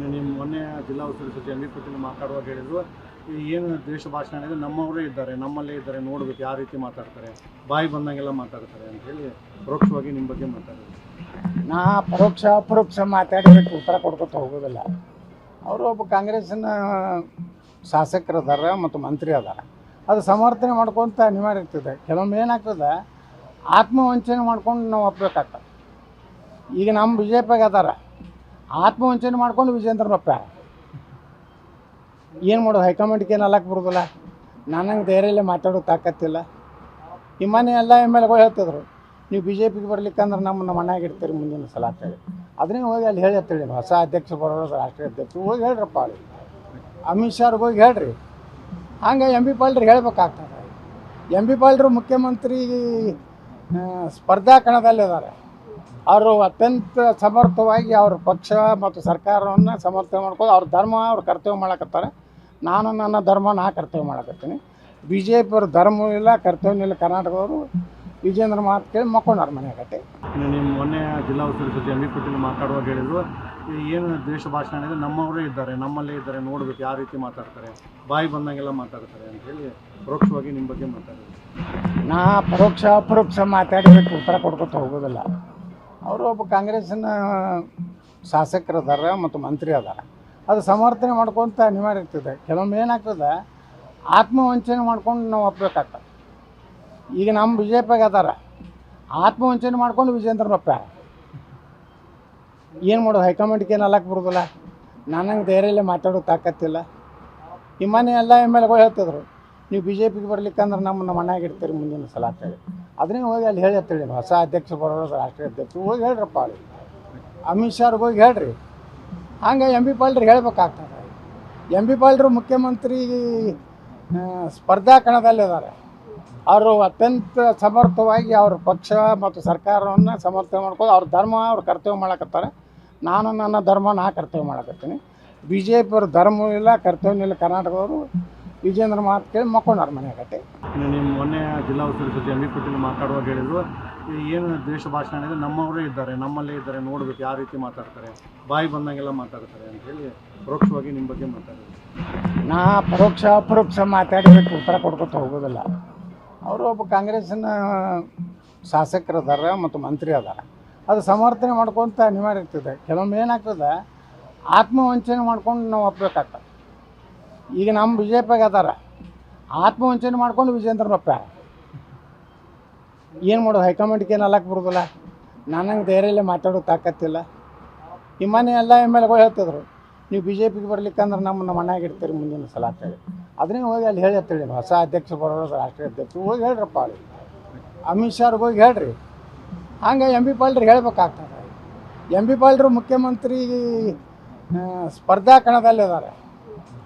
ನಿಮ್ಮ ಮೊನ್ನೆ ಜಿಲ್ಲಾ ಉಸ್ತುವಾರಿ ಸಚಿವ ಎಂ ವಿ ಪಾಟೀಲ್ ಮಾತಾಡುವಾಗ ಹೇಳಿದ್ರು ಏನು ದ್ವೇಷ ಭಾಷಣ ಇದೆ ನಮ್ಮವರೇ ಇದ್ದಾರೆ, ನಮ್ಮಲ್ಲೇ ಇದ್ದಾರೆ, ನೋಡಬೇಕು ಯಾವ ರೀತಿ ಮಾತಾಡ್ತಾರೆ, ಬಾಯಿ ಬಂದಂಗೆಲ್ಲ ಮಾತಾಡ್ತಾರೆ ಅಂತ ಹೇಳಿ ಪರೋಕ್ಷವಾಗಿ ನಿಮ್ಮ ಬಗ್ಗೆ ಮಾತಾಡಿದ್ರು. ನಾ ಪರೋಕ್ಷ, ಅಪರೋಕ್ಷ ಮಾತಾಡೋದಕ್ಕೆ ಉತ್ತರ ಕೊಡ್ಕೊತ ಹೋಗೋದಿಲ್ಲ. ಅವರು ಒಬ್ಬ ಕಾಂಗ್ರೆಸ್ಸಿನ ಶಾಸಕರು ಅದಾರ ಮತ್ತು ಮಂತ್ರಿ ಅದಾರ. ಅದು ಸಮರ್ಥನೆ ಮಾಡ್ಕೊತ ಅನಿವಾರ್ಯ ಇರ್ತದೆ ಕೆಲವೊಮ್ಮೆ ಏನಾಗ್ತದೆ, ಆತ್ಮವಂಚನೆ ಮಾಡ್ಕೊಂಡು ನಾವು ಒಪ್ಪಬೇಕಾಗ್ತದೆ ಈಗ ನಮ್ಮ ಬಿ ಜೆ ಪಿಗೆ ಅದಾರ. ಆತ್ಮವಂಚನೆ ಮಾಡ್ಕೊಂಡು ವಿಜೇಂದ್ರನ ಒಪ್ಪ್ಯಾರ ಏನು ಮಾಡೋದು? ಹೈಕಮಾಂಡ್ಗೆ ಏನು ಅಲ್ಲಕ್ಕೆ ಬರೋದಿಲ್ಲ. ನನಗೆ ಧೈರ್ಯಲ್ಲೇ ಮಾತಾಡೋ ತಾಕತ್ತಿಲ್ಲ. ಈ ಮನೆ ಎಲ್ಲ ಎಂ ಎಲ್ ಹೇಳ್ತಿದ್ರು. ನೀವು ಬಿ ಜೆ ಪಿಗೆ ಬರ್ಲಿಕ್ಕಂದ್ರೆ ನಮ್ಮ ನಮ್ಮ ಮುಂದಿನ ಸಲ ಅಂತೇಳಿ ಅದನ್ನೇ ಹೋಗಿ ಅಲ್ಲಿ ಹೇಳಿ ಹೊಸ ಅಧ್ಯಕ್ಷ ಬರೋದು ರಾಷ್ಟ್ರೀಯ ಅಧ್ಯಕ್ಷ ಹೋಗಿ ಹೇಳ್ರಪ್ಪ ಅಲ್ಲಿ ಅಮಿತ್ ಶಾರ್ಗೆ ಹೋಗಿ ಹೇಳ್ರಿ. ಹಂಗೆ ಎಂ ಬಿ ಪಾಲ್ರಿ ಹೇಳ್ಬೇಕಾಗ್ತದೆ. ಎಂ ಬಿ ಪಾಲ್ರು ಮುಖ್ಯಮಂತ್ರಿ ಸ್ಪರ್ಧಾ ಕಣದಲ್ಲಿದ್ದಾರೆ. ಅವರು ಅತ್ಯಂತ ಸಮರ್ಥವಾಗಿ ಅವ್ರ ಪಕ್ಷ ಮತ್ತು ಸರ್ಕಾರವನ್ನು ಸಮರ್ಥನೆ ಮಾಡ್ಕೊಂಡು ಅವ್ರ ಧರ್ಮ ಅವ್ರ ಕರ್ತವ್ಯ ಮಾಡಕತ್ತಾರೆ. ನಾನು ನನ್ನ ಧರ್ಮ ನಾ ಕರ್ತವ್ಯ ಮಾಡಕತ್ತೀನಿ. ಬಿ ಜೆ ಪಿಯವ್ರ ಧರ್ಮ ಇಲ್ಲ ಕರ್ತವ್ಯ ಇಲ್ಲ ಕರ್ನಾಟಕದವರು ವಿಜೇಂದ್ರ ಮಾತು ಕೇಳಿ ಮಕ್ಕೊಂಡಾರ ಮನೆಯಾಗತ್ತೆ ನಿಮ್ಮ ಮೊನ್ನೆ ಜಿಲ್ಲಾ ಉಸ್ತುವಾರಿ ಸಚಿವ ಎಂ ಬಿ ಪಾಟೀಲ್ ಮಾತಾಡುವಾಗ ಹೇಳಿದ್ರು ಏನು ದ್ವೇಷ ಭಾಷಣ ಅಂದರೆ ನಮ್ಮವರೇ ಇದ್ದಾರೆ ನಮ್ಮಲ್ಲೇ ಇದ್ದಾರೆ ನೋಡ್ಬೇಕು ಯಾವ ರೀತಿ ಮಾತಾಡ್ತಾರೆ ಬಾಯಿ ಬಂದಂಗೆಲ್ಲ ಮಾತಾಡ್ತಾರೆ ಅಂತ ಹೇಳಿ ಪರೋಕ್ಷವಾಗಿ ನಿಮ್ಮ ಬಗ್ಗೆ ಮಾತಾಡಿದ್ರು. ನಾ ಪರೋಕ್ಷ ಅಪರೋಕ್ಷ ಮಾತಾಡಬೇಕು ಉತ್ತರ ಕೊಡ್ಕೊತ ಹೋಗೋದಿಲ್ಲ. ಅವರು ಒಬ್ಬ ಕಾಂಗ್ರೆಸ್ಸಿನ ಶಾಸಕರು ಅದಾರ ಮತ್ತು ಮಂತ್ರಿ ಅದಾರ. ಅದು ಸಮರ್ಥನೆ ಮಾಡ್ಕೊತ ಅನಿವಾರ್ಯ ಇರ್ತದೆ ಕೆಲವೊಮ್ಮೆ ಏನಾಗ್ತದೆ, ಆತ್ಮವಂಚನೆ ಮಾಡ್ಕೊಂಡು ನಾವು ಒಪ್ಪಬೇಕಾಗ್ತದೆ ಈಗ ನಮ್ಮ ಬಿ ಜೆ ಪಿಗೆ ಅದಾರ. ಆತ್ಮವಂಚನೆ ಮಾಡ್ಕೊಂಡು ವಿಜೇಂದ್ರನ ಒಪ್ಪ್ಯಾರ. ಏನು ಮಾಡೋದು, ಹೈಕಮಾಂಡ್ಗೆ ಏನು ಅಲ್ಲಕ್ಕೆ ಬರೋದಿಲ್ಲ? ನನಗೆ ಧೈರ್ಯಲ್ಲೇ ಮಾತಾಡೋ ತಾಕತ್ತಿಲ್ಲ. ಈ ಮನೆ ಎಲ್ಲ ಎಂ ಎಲ್ ಎಗಳು ಹೇಳ್ತಿದ್ರು, ನೀವು ಬಿ ಜೆ ಪಿಗೆ ಬರ್ಲಿಕ್ಕಂದ್ರೆ ನಮ್ಮ ನಮ್ಮ ಮನ್ಯಾಗ ಇರ್ತೀರಿ ಮುಂದಿನ ಸಲ ಅಂತೇಳಿ ಅದನ್ನೇ ಹೋಗಿ ಅಲ್ಲಿ ಹೇಳಿ ಅಂತೇಳಿ ಹೊಸ ಅಧ್ಯಕ್ಷ ಬರೋರು, ರಾಷ್ಟ್ರೀಯ ಅಧ್ಯಕ್ಷ ಹೋಗಿ ಹೇಳ್ರಪ್ಪ ಅಲ್ಲಿ ಅಮಿತ್ ಶಾರ್ಗೆ ಹೋಗಿ ಹೇಳ್ರಿ. ಹಂಗೆ ಎಂ ಬಿ ಪಾಲ್ರಿ ಹೇಳ್ಬೇಕಾಗ್ತದೆ. ಎಂ ಬಿ ಪಾಲ್ರು ಮುಖ್ಯಮಂತ್ರಿ ಸ್ಪರ್ಧಾ ಕಣದಲ್ಲಿದ್ದಾರೆ. ಅವರು ಅತ್ಯಂತ ಸಮರ್ಥವಾಗಿ ಅವ್ರ ಪಕ್ಷ ಮತ್ತು ಸರ್ಕಾರವನ್ನು ಸಮರ್ಥನೆ ಮಾಡ್ಕೊಂಡು ಅವ್ರ ಧರ್ಮ ಅವ್ರ ಕರ್ತವ್ಯ ಮಾಡಕತ್ತಾರೆ. ನಾನು ನನ್ನ ಧರ್ಮ ನಾ ಕರ್ತವ್ಯ ಮಾಡಕತ್ತೀನಿ. ಬಿ ಜೆ ಪಿಯವ್ರ ಧರ್ಮವೂ ಇಲ್ಲ ಕರ್ತವ್ಯ ಇಲ್ಲ, ಕರ್ನಾಟಕದವರು ವಿಜೇಂದ್ರ ಮಾತು ಕೇಳಿ ಮಕ್ಕೊಂಡಾರ ಆಗತ್ತೆ ನಿಮ್ಮ ಮೊನ್ನೆ ಜಿಲ್ಲಾ ಉಸ್ತುವಾರಿ ಸಚಿವ ಎಂ ಬಿ ಪಾಟೀಲ್ ಮಾತಾಡುವಾಗ ಹೇಳಿದ್ರು ಏನು ದ್ವೇಷ ಭಾಷಣ ಅಂದರೆ ನಮ್ಮವರೇ ಇದ್ದಾರೆ ನಮ್ಮಲ್ಲೇ ಇದ್ದಾರೆ ನೋಡ್ಬೇಕು ಯಾವ ರೀತಿ ಮಾತಾಡ್ತಾರೆ ಬಾಯಿ ಬಂದಂಗೆಲ್ಲ ಮಾತಾಡ್ತಾರೆ ಅಂತ ಹೇಳಿ ಪರೋಕ್ಷವಾಗಿ ನಿಮ್ಮ ಬಗ್ಗೆ ಮಾತಾಡಿದ್ರು. ನಾ ಪರೋಕ್ಷ ಅಪರೋಕ್ಷ ಮಾತಾಡೋದಕ್ಕೆ ಉತ್ತರ ಕೊಡ್ಕೊತ ಹೋಗೋದಿಲ್ಲ. ಅವರು ಒಬ್ಬ ಕಾಂಗ್ರೆಸ್ಸಿನ ಶಾಸಕರು ಅದಾರ ಮತ್ತು ಮಂತ್ರಿ ಅದಾರ. ಅದು ಸಮರ್ಥನೆ ಮಾಡ್ಕೊತ ಅನಿವಾರ್ಯ ಇರ್ತದೆ ಕೆಲವೊಮ್ಮೆ ಏನಾಗ್ತದೆ ಆತ್ಮವಂಚನೆ ಮಾಡ್ಕೊಂಡು ನಾವು ಒಪ್ಬೇಕಾಗ್ತದೆ. ಈಗ ನಮ್ಮ ಬಿ ಜೆ ಪಿಗೆ ಅದಾರ. ಆತ್ಮವಂಚನೆ ಮಾಡ್ಕೊಂಡು ವಿಜೇಂದ್ರ ಒಪ್ಪ್ಯಾರ ಏನು ಮಾಡೋದು, ಹೈಕಮಾಂಡ್ಗೆ ಏನು ಅಲ್ಲಕ್ಕೆ ಬರೋದಿಲ್ಲ. ನನಗೆ ಧೈರ್ಯಲ್ಲೇ ಮಾತಾಡೋ ತಾಕತ್ತಿಲ್ಲ. ಈ ಮನೆ ಎಲ್ಲ ಎಂ ಎಲ್ ಎಗಳು ಹೇಳ್ತಿದ್ರು, ನೀವು ಬಿ ಜೆ ಪಿಗೆ ಬರ್ಲಿಕ್ಕಂದ್ರೆ ನಮ್ಮ ನಮ್ಮ ಮುಂದಿನ ಸಲ ಅಂತೇಳಿ ಅದನ್ನೇ ಹೋಗಿ ಅಲ್ಲಿ ಹೇಳಿ ಅಂತೇಳಿ ಹೊಸ ಅಧ್ಯಕ್ಷ ಬರೋದು ರಾಷ್ಟ್ರೀಯ ಅಧ್ಯಕ್ಷ ಹೋಗಿ ಹೇಳ್ರಪ್ಪ ಅಲ್ಲಿ ಅಮಿತ್ ಶಾರ್ಗೆ ಹೋಗಿ ಹೇಳ್ರಿ. ಹಂಗೆ ಎಂ ಬಿ ಪಾಲ್ರಿ ಹೇಳ್ಬೇಕಾಗ್ತದೆ. ಎಂ ಬಿ ಪಾಲ್ರು ಮುಖ್ಯಮಂತ್ರಿ ಸ್ಪರ್ಧಾ ಕಣದಲ್ಲಿದ್ದಾರೆ.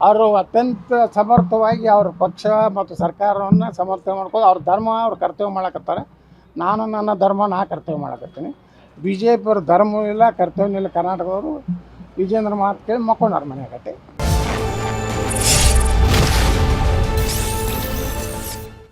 ಅವರು ಅತ್ಯಂತ ಸಮರ್ಥವಾಗಿ ಅವ್ರ ಪಕ್ಷ ಮತ್ತು ಸರ್ಕಾರವನ್ನು ಸಮರ್ಥನೆ ಮಾಡ್ಕೊಂಡು ಅವ್ರ ಧರ್ಮ ಅವ್ರ ಕರ್ತವ್ಯ ಮಾಡಕತ್ತಾರೆ. ನಾನು ನನ್ನ ಧರ್ಮ ನಾ ಕರ್ತವ್ಯ ಮಾಡಕತ್ತೀನಿ. ಬಿ ಜೆ ಪಿಯವ್ರ ಧರ್ಮ ಇಲ್ಲ ಕರ್ತವ್ಯ ಇಲ್ಲ ಕರ್ನಾಟಕದವರು. ವಿಜೇಂದ್ರ ಮಾತು ಕೇಳಿ ಮಕ್ಕೊಂಡಾರ ಮನೆಯಾಗಟ್ಟೆ